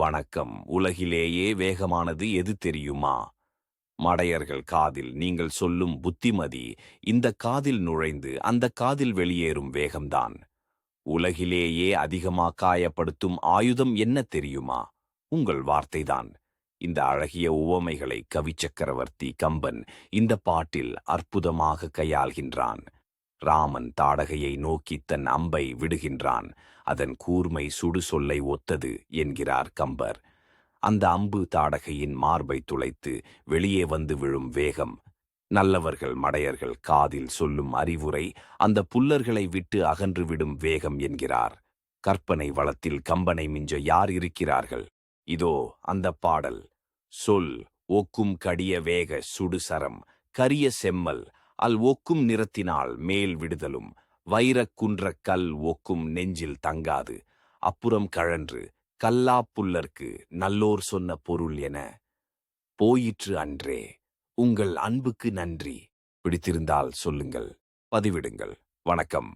வணக்கம். உலகிலேயே வேகமானது எது தெரியுமா? மடையர்கள் காதில் நீங்கள் சொல்லும் புத்திமதி இந்த காதில் நுழைந்து அந்த காதில் வெளியேறும் வேகம்தான். உலகிலேயே அதிகமா காயப்படுத்தும் ஆயுதம் என்ன தெரியுமா? உங்கள் வார்த்தைதான். இந்த அழகிய உவமைகளை கவிச்சக்கரவர்த்தி கம்பன் இந்த பாட்டில் அற்புதமாக கையாள்கின்றான். ராமன் தாடகையை நோக்கி தன் அம்பை விடுகின்றான். அதன் கூர்மை சுடு சொல்லை ஒத்தது என்கிறார் கம்பர். அந்த அம்பு தாடகையின் மார்பை துளைத்து வெளியே வந்து விழும் வேகம். நல்லவர்கள் மடையர்கள் காதில் சொல்லும் அறிவுரை அந்த புல்லர்களை விட்டு அகன்று விடும் வேகம் என்கிறார். கற்பனை வளத்தில் கம்பனை மிஞ்ச யார் இருக்கிறார்கள்? இதோ அந்த பாடல். சொல் ஒக்கும் கடிய வேக சுடுசரம் கரிய செம்மல் அல் ஒக்கும் நிறத்தினால் மேல் விடுதலும் வைரக் குன்றக் கல் ஒக்கும் நெஞ்சில் தங்காது அப்புறம் கழன்று கல்லா புல்லர்க்கு நல்லோர் சொன்ன பொருள் என போயிற்று அன்றே உங்கள் அன்புக்கு நன்றி பிடித்திருந்தால் சொல்லுங்கள் பதிவிடுங்கள். வணக்கம்.